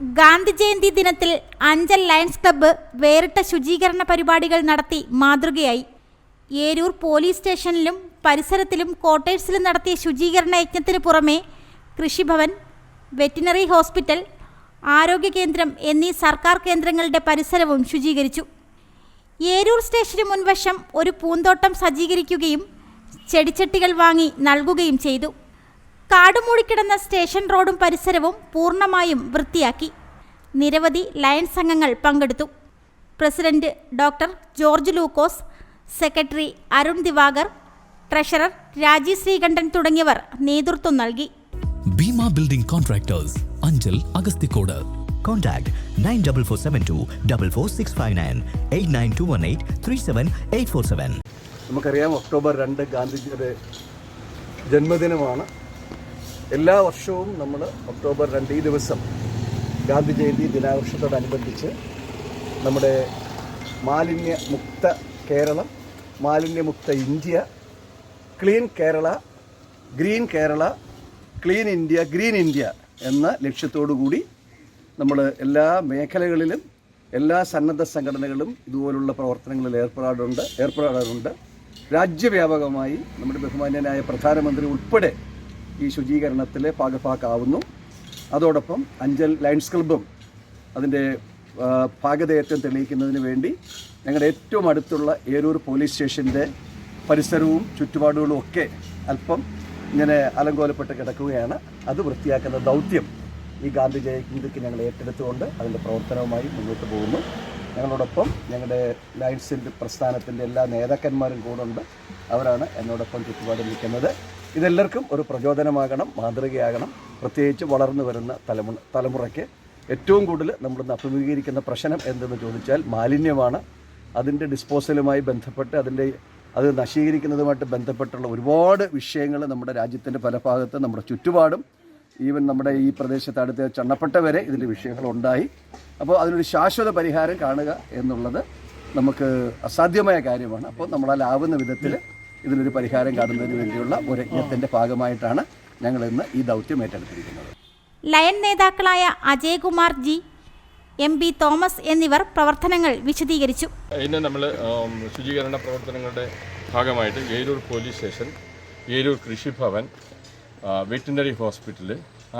ഗാന്ധി ജയന്തി ദിനത്തിൽ Anchal lions club വേറിട്ട ശുചീകരണ പരിപാടികൾ നടത്തി മാതൃകയായി. ഏരൂർ പോലീസ് സ്റ്റേഷനിലും പരിസരത്തിലും ക്വാർട്ടേഴ്സിലും നടത്തിയ ശുചീകരണ യജ്ഞത്തിന് പുറമെ കൃഷിഭവൻ വെറ്റിനറി ഹോസ്പിറ്റൽ ആരോഗ്യ കേന്ദ്രം എന്നീ സർക്കാർ കേന്ദ്രങ്ങളുടെ പരിസരവും ശുചീകരിച്ചു. ഏരൂർ സ്റ്റേഷന് മുൻവശം ഒരു പൂന്തോട്ടം സജ്ജീകരിക്കുകയും ചെടിച്ചട്ടികൾ വാങ്ങി നൽകുകയും ചെയ്തു. കാടുമൂടിക്കിടന്ന സ്റ്റേഷൻ റോഡും പരിസരവും പൂർണമായും വൃത്തിയാക്കി. നിരവധി ലയൺസ് അംഗങ്ങൾ പങ്കെടുത്തു. President doctor George Lukose secretary Arun Divakar treasurer Rajeev Sreekantan തുടങ്ങിയവർ നേതൃത്വം നൽകി. Bhima building contractors Anchal Agasthikode. Contact 94472 44659 89218 37847. നമുക്കറിയാം ഒക്ടോബർ രണ്ട് ഗാന്ധിജിയുടെ ജന്മദിനമാണ്. എല്ലാ വർഷവും നമ്മൾ ഒക്ടോബർ രണ്ട് ഈ ദിവസം ഗാന്ധി ജയന്തി ദിനാഘോഷത്തോടനുബന്ധിച്ച് നമ്മുടെ മാലിന്യമുക്ത കേരളം മാലിന്യമുക്ത India clean Kerala green Kerala clean India green India എന്ന ലക്ഷ്യത്തോടു കൂടി നമ്മൾ എല്ലാ മേഖലകളിലും എല്ലാ സന്നദ്ധ സംഘടനകളും ഇതുപോലുള്ള പ്രവർത്തനങ്ങളിൽ ഏർപ്പെടാറുണ്ട് ഏർപ്പെടാറുണ്ട്. രാജ്യവ്യാപകമായി നമ്മുടെ ബഹുമാന്യനായ പ്രധാനമന്ത്രി ഉൾപ്പെടെ ഈ ശുചീകരണത്തിൽ ഭാഗഭാക്കാവുന്നു. അതോടൊപ്പം അഞ്ചൽ ലയൺസ് ക്ലബ്ബും അതിന്റെ ഭാഗധേയത്വം തെളിയിക്കുന്നതിന് വേണ്ടി ഞങ്ങളുടെ ഏറ്റവും അടുത്തുള്ള ഏരൂർ പോലീസ് സ്റ്റേഷന്റെ പരിസരവും ചുറ്റുപാടുകളും ഒക്കെ അല്പം ഇങ്ങനെ അലങ്കോലപ്പെട്ട് കിടക്കുകയാണ്. അത് വൃത്തിയാക്കുന്ന ദൗത്യം ഈ ഗാന്ധി ജയന്തിക്ക് ഞങ്ങൾ ഏറ്റെടുത്തുകൊണ്ട് അതിന്റെ പ്രവർത്തനവുമായി മുന്നോട്ട് പോകുന്നു. ഞങ്ങളോടൊപ്പം ഞങ്ങളുടെ ലയൺസിന്റെ പ്രസ്ഥാനത്തിന്റെ എല്ലാ നേതാക്കന്മാരും കൂടെ ഉണ്ട്. അവരാണ് എന്നോടൊപ്പം ചുറ്റുപാട് നിൽക്കുന്നത്. ഇതെല്ലാവർക്കും ഒരു പ്രചോദനമാകണം മാതൃകയാകണം പ്രത്യേകിച്ച് വളർന്നു വരുന്ന തലമു തലമുറയ്ക്ക് ഏറ്റവും കൂടുതൽ നമ്മളിന്ന് അഭിമുഖീകരിക്കുന്ന പ്രശ്നം എന്തെന്ന് ചോദിച്ചാൽ മാലിന്യമാണ്. അതിന്റെ ഡിസ്പോസലുമായി ബന്ധപ്പെട്ട് അതിന്റെ അത് നശീകരിക്കുന്നതുമായിട്ട് ബന്ധപ്പെട്ടുള്ള ഒരുപാട് വിഷയങ്ങൾ നമ്മുടെ രാജ്യത്തിന്റെ പല ഭാഗത്ത് നമ്മുടെ ചുറ്റുപാടും ഈവൻ നമ്മുടെ ഈ പ്രദേശത്ത് അടുത്ത് ചണ്ണപ്പെട്ട വരെ ഇതിന്റെ വിഷയങ്ങളുണ്ടായി. അപ്പോൾ അതിനൊരു ശാശ്വത പരിഹാരം കാണുക എന്നുള്ളത് നമുക്ക് അസാധ്യമായ കാര്യമാണ്. അപ്പോൾ നമ്മളാലാവുന്ന വിധത്തിൽ ഇതിനൊരു പരിഹാരം കാണുന്നതിന് വേണ്ടിയുള്ള ഒരു യജ്ഞത്തിന്റെ ഭാഗമായിട്ടാണ് ഞങ്ങൾ ഇന്ന് ഈ ദൗത്യം ഏറ്റെടുത്തിരിക്കുന്നത്. ലയൻ നേതാക്കളായ Ajayakumar G M B Thomas എന്നിവർ പ്രവർത്തനങ്ങൾ വിശദീകരിച്ചു. ഇന്ന് നമ്മൾ ശുചീകരണ പ്രവർത്തനങ്ങളുടെ ഭാഗമായിട്ട് Eroor police station Eroor Krishibhavan Bhavan veterinary hospital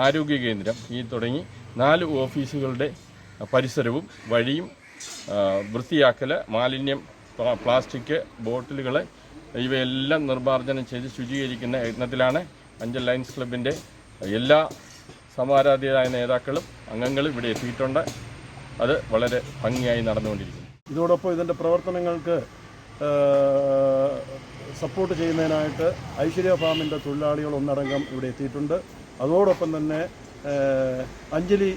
ആരോഗ്യ കേന്ദ്രം ഈ തുടങ്ങി നാല് ഓഫീസുകളുടെ പരിസരവും വഴിയും വൃത്തിയാക്കൽ മാലിന്യം പ്ലാസ്റ്റിക് ബോട്ടിലുകൾ ഇവയെല്ലാം നിർമ്മാർജനം ചെയ്ത് ശുചീകരിക്കുന്ന യത്നത്തിലാണ് അഞ്ചൽ ലയൻസ് ക്ലബിന്റെ എല്ലാ സമാരാധ്യരായ നേതാക്കളും അംഗങ്ങളും ഇവിടെ എത്തിയിട്ടുണ്ട്. അത് വളരെ ഭംഗിയായി നടന്നുകൊണ്ടിരിക്കുന്നു. ഇതോടൊപ്പം ഇതിന്റെ പ്രവർത്തനങ്ങൾക്ക് സപ്പോർട്ട് ചെയ്യുന്നതിനായിട്ട് ഐശ്വര്യ ഫാമിന്റെ തൊഴിലാളികൾ ഒന്നടങ്കം ഇവിടെ എത്തിയിട്ടുണ്ട്. അതോടൊപ്പം തന്നെ അഞ്ജലി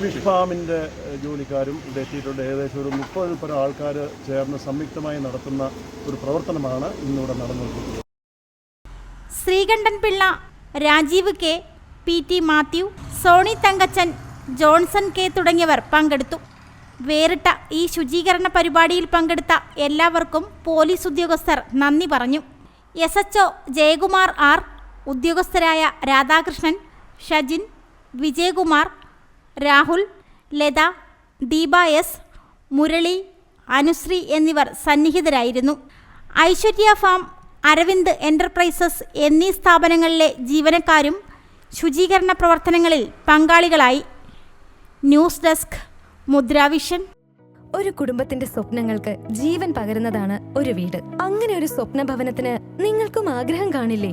ഫിഷ് ഫാമിന്റെ ജോലിക്കാരും ഇവിടെ എത്തിയിട്ടുണ്ട്. ഏകദേശം ഒരു മുപ്പതിൽ പരം ആൾക്കാർ ചേർന്ന് സംയുക്തമായി നടത്തുന്ന ഒരു പ്രവർത്തനമാണ് ഇന്നിവിടെ നടന്നുകൊണ്ടിരിക്കുന്നത്. Sreekantan Pillai Rajeev K P T Mathew Soni Thankachan Johnson K തുടങ്ങിയവർ പങ്കെടുത്തു. വേറിട്ട ഈ ശുചീകരണ പരിപാടിയിൽ പങ്കെടുത്ത എല്ലാവർക്കും പോലീസ് ഉദ്യോഗസ്ഥർ നന്ദി പറഞ്ഞു. എസ് എച്ച് ജയകുമാർ ആർ ഉദ്യോഗസ്ഥരായ രാധാകൃഷ്ണൻ ഷജിൻ വിജയകുമാർ രാഹുൽ ലത ദീപ എസ് മുരളി അനുശ്രീ എന്നിവർ സന്നിഹിതരായിരുന്നു. ഐശ്വര്യ ഫാം അരവിന്ദ് എന്റർപ്രൈസസ് എന്നീ സ്ഥാപനങ്ങളിലെ ജീവനക്കാരും ശുചീകരണ പ്രവർത്തനങ്ങളിൽ പങ്കാളികളായി. ന്യൂസ് ഡെസ്ക് മുദ്രാവിഷൻ ഒരു കുടുംബത്തിന്റെ സ്വപ്നങ്ങൾക്ക് ജീവൻ പകരുന്നതാണ് ഒരു വീട്. അങ്ങനെ ഒരു സ്വപ്ന ഭവനത്തിന് നിങ്ങൾക്കും ആഗ്രഹം കാണില്ലേ?